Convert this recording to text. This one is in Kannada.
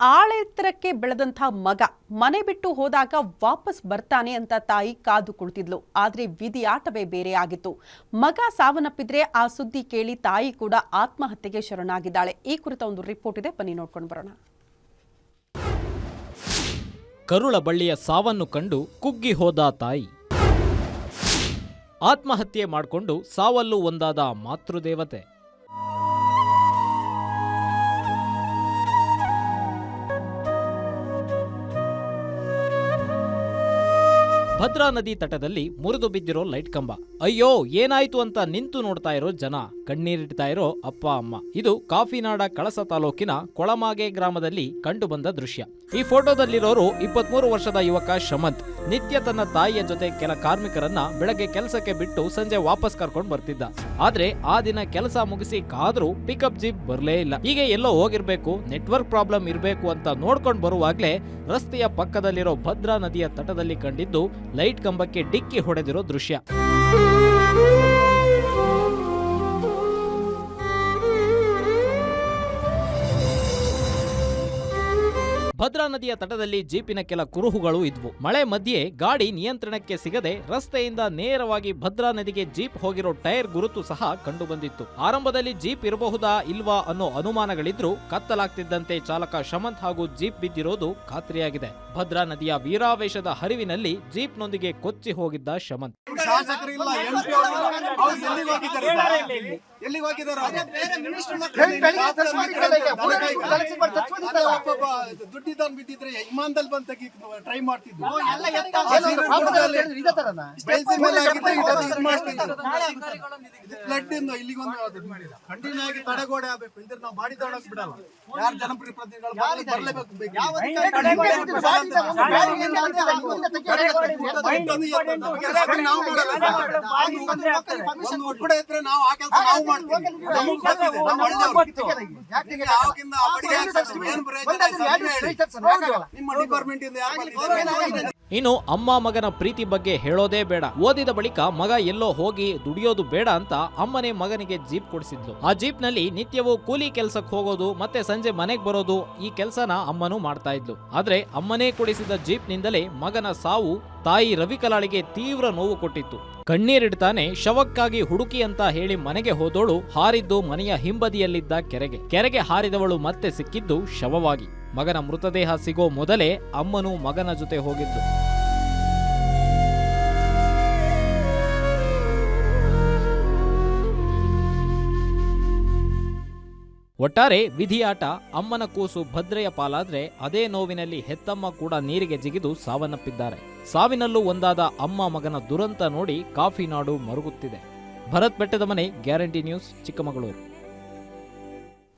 ಆಳೆತ್ತರಕ್ಕೆ ಬೆಳೆದಂಥ ಮಗ ಮನೆ ಬಿಟ್ಟು ಹೋದಾಗ ವಾಪಸ್ ಬರ್ತಾನೆ ಅಂತ ತಾಯಿ ಕಾದು ಕುಳಿತಿದ್ಲು. ಆದ್ರೆ ವಿಧಿ ಆಟವೇ ಬೇರೆ ಆಗಿತ್ತು. ಮಗ ಸಾವನ್ನಪ್ಪಿದ್ರೆ ಆ ಸುದ್ದಿ ಕೇಳಿ ತಾಯಿ ಕೂಡ ಆತ್ಮಹತ್ಯೆಗೆ ಶರಣಾಗಿದ್ದಾಳೆ. ಈ ಕುರಿತ ಒಂದು ರಿಪೋರ್ಟ್ ಇದೆ. ಬನ್ನಿ, ನೋಡ್ಕೊಂಡು ಬರೋಣ. ಕರುಳ ಬಳ್ಳಿಯ ಸಾವನ್ನು ಕಂಡು ಕುಗ್ಗಿ ಹೋದ ತಾಯಿ. ಆತ್ಮಹತ್ಯೆ ಮಾಡಿಕೊಂಡು ಸಾವಲ್ಲೂ ಒಂದಾದ ಮಾತೃದೇವತೆ. ಭದ್ರಾ ನದಿ ತಟದಲ್ಲಿ ಮುರಿದು ಬಿದ್ದಿರೋ ಲೈಟ್ ಕಂಬ. ಅಯ್ಯೋ ಏನಾಯ್ತು ಅಂತ ನಿಂತು ನೋಡ್ತಾ ಇರೋ ಜನ. ಕಣ್ಣೀರಿಡ್ತಾ ಇರೋ ಅಪ್ಪ, ಅಮ್ಮ. ಇದು ಕಾಫಿನಾಡ ಕಳಸ ತಾಲೂಕಿನ ಕೊಳಮಾಗೆ ಗ್ರಾಮದಲ್ಲಿ ಕಂಡುಬಂದ ದೃಶ್ಯ. ಈ ಫೋಟೋದಲ್ಲಿರೋರು ಇಪ್ಪತ್ಮೂರು ವರ್ಷದ ಯುವಕ ಶಮಂತ್. ನಿತ್ಯ ತನ್ನ ತಾಯಿಯ ಜೊತೆ ಕೆಲ ಕಾರ್ಮಿಕರನ್ನ ಬೆಳಗ್ಗೆ ಕೆಲಸಕ್ಕೆ ಬಿಟ್ಟು ಸಂಜೆ ವಾಪಸ್ ಕರ್ಕೊಂಡು ಬರ್ತಿದ್ದ. ಆದ್ರೆ ಆ ದಿನ ಕೆಲಸ ಮುಗಿಸಿ ಕಾದ್ರೂ ಪಿಕಪ್ ಜೀಪ್ ಬರಲೇ ಇಲ್ಲ. ಹೀಗೆ ಎಲ್ಲೋ ಹೋಗಿರ್ಬೇಕು ನೆಟ್ವರ್ಕ್ ಪ್ರಾಬ್ಲಮ್ ಇರಬೇಕು ಅಂತ ನೋಡ್ಕೊಂಡು ಬರುವಾಗ್ಲೇ ರಸ್ತೆಯ ಪಕ್ಕದಲ್ಲಿರೋ ಭದ್ರಾ ನದಿಯ ತಟದಲ್ಲಿ ಕಂಡಿದ್ದು ಲೈಟ್ ಕಂಬಕ್ಕೆ ಡಿಕ್ಕಿ ಹೊಡೆದಿರೋ ದೃಶ್ಯ. ಭದ್ರಾ ನದಿಯ ತಟದಲ್ಲಿ ಜೀಪಿನ ಕೆಲ ಕುರುಹುಗಳು ಇದ್ವು. ಮಳೆ ಮಧ್ಯೆ ಗಾಡಿ ನಿಯಂತ್ರಣಕ್ಕೆ ಸಿಗದೆ ರಸ್ತೆಯಿಂದ ನೇರವಾಗಿ ಭದ್ರಾ ನದಿಗೆ ಜೀಪ್ ಹೋಗಿರೋ ಟೈರ್ ಗುರುತು ಸಹ ಕಂಡುಬಂದಿತ್ತು. ಆರಂಭದಲ್ಲಿ ಜೀಪ್ ಇರಬಹುದಾ ಇಲ್ವಾ ಅನ್ನೋ ಅನುಮಾನಗಳಿದ್ರು ಕತ್ತಲಾಗ್ತಿದ್ದಂತೆ ಚಾಲಕ ಶಮಂತ್ ಹಾಗೂ ಜೀಪ್ ಬಿದ್ದಿರೋದು ಖಾತ್ರಿಯಾಗಿದೆ. ಭದ್ರಾ ನದಿಯ ವೀರಾವೇಶದ ಹರಿವಿನಲ್ಲಿ ಜೀಪ್ನೊಂದಿಗೆ ಕೊಚ್ಚಿ ಹೋಗಿದ್ದ ಶಮಂತ್. ಶಾಸಕರಿಲ್ಲ ಅವ್ರು? ಬಿದ್ದಿದ್ರೆ ಇಮಾನ್ದಲ್ಲಿ ಬಂದ್ ತೆಗಿ ಟ್ರೈ ಮಾಡ್ತಿದ್ದು ಮಾಡ್ತಿದ್ರು. ಫ್ಲಡ್ ಇಂದ ಇಲ್ಲಿಗೊಂದು ಕಂಟಿನ್ಯೂ ಆಗಿ ತಡೆಗೋಡೆ ಆಗ್ಬೇಕು. ಇದ್ರೆ ನಾವು ಬಾಡಿ ತಗೊಳಕ್ ಬಿಡಲ್ಲ. ಯಾರು ಜನಪ್ರತಿನಿಧಿಗಳು ಒಕ್ಕೂಟ ಇದ್ರೆ ನಾವು ಆ ಕೆಲಸ ನಾವು ಮಾಡ್ತೀವಿ. ಯಾವಾಗಿಂದ ಸರ್. ನಿಮ್ಮ ಡಿಪಾರ್ಟ್ಮೆಂಟ್ ಇಂದ ಇನ್ನು ಅಮ್ಮ ಮಗನ ಪ್ರೀತಿ ಬಗ್ಗೆ ಹೇಳೋದೇ ಬೇಡ. ಓದಿದ ಬಳಿಕ ಮಗ ಎಲ್ಲೋ ಹೋಗಿ ದುಡಿಯೋದು ಬೇಡ ಅಂತ ಅಮ್ಮನೇ ಮಗನಿಗೆ ಜೀಪ್ ಕೊಡಿಸಿದ್ಲು. ಆ ಜೀಪ್ನಲ್ಲಿ ನಿತ್ಯವೂ ಕೂಲಿ ಕೆಲ್ಸಕ್ಕೆ ಹೋಗೋದು ಮತ್ತೆ ಸಂಜೆ ಮನೆಗೆ ಬರೋದು ಈ ಕೆಲ್ಸನ ಅಮ್ಮನೂ ಮಾಡ್ತಾ ಇದ್ಲು. ಆದ್ರೆ ಅಮ್ಮನೇ ಕೊಡಿಸಿದ ಜೀಪ್ ನಿಂದಲೇ ಮಗನ ಸಾವು ತಾಯಿ ರವಿಕಲಾಳಿಗೆ ತೀವ್ರ ನೋವು ಕೊಟ್ಟಿತ್ತು. ಕಣ್ಣೀರಿಡ್ತಾನೆ, ಶವಕ್ಕಾಗಿ ಹುಡುಕಿ ಅಂತ ಹೇಳಿ ಮನೆಗೆ ಹೋದೋಳು ಹಾರಿದ್ದು ಮನೆಯ ಹಿಂಬದಿಯಲ್ಲಿದ್ದ ಕೆರೆಗೆ. ಕೆರೆಗೆ ಹಾರಿದವಳು ಮತ್ತೆ ಸಿಕ್ಕಿದ್ದು ಶವವಾಗಿ. ಮಗನ ಮೃತದೇಹ ಸಿಗೋ ಮೊದಲೇ ಅಮ್ಮನು ಮಗನ ಜೊತೆ ಹೋಗಿದ್ದು. ಒಟ್ಟಾರೆ ವಿಧಿಯಾಟ, ಅಮ್ಮನ ಕೂಸು ಭದ್ರೆಯ ಪಾಲಾದ್ರೆ ಅದೇ ನೋವಿನಲ್ಲಿ ಹೆತ್ತಮ್ಮ ಕೂಡ ನೀರಿಗೆ ಜಿಗಿದು ಸಾವನ್ನಪ್ಪಿದ್ದಾರೆ. ಸಾವಿನಲ್ಲೂ ಒಂದಾದ ಅಮ್ಮ ಮಗನ ದುರಂತ ನೋಡಿ ಕಾಫಿ ನಾಡು ಮರುಗುತ್ತಿದೆ. ಭರತ್ ಬೆಟ್ಟದ ಮನೆ, ಗ್ಯಾರಂಟಿ ನ್ಯೂಸ್, ಚಿಕ್ಕಮಗಳೂರು.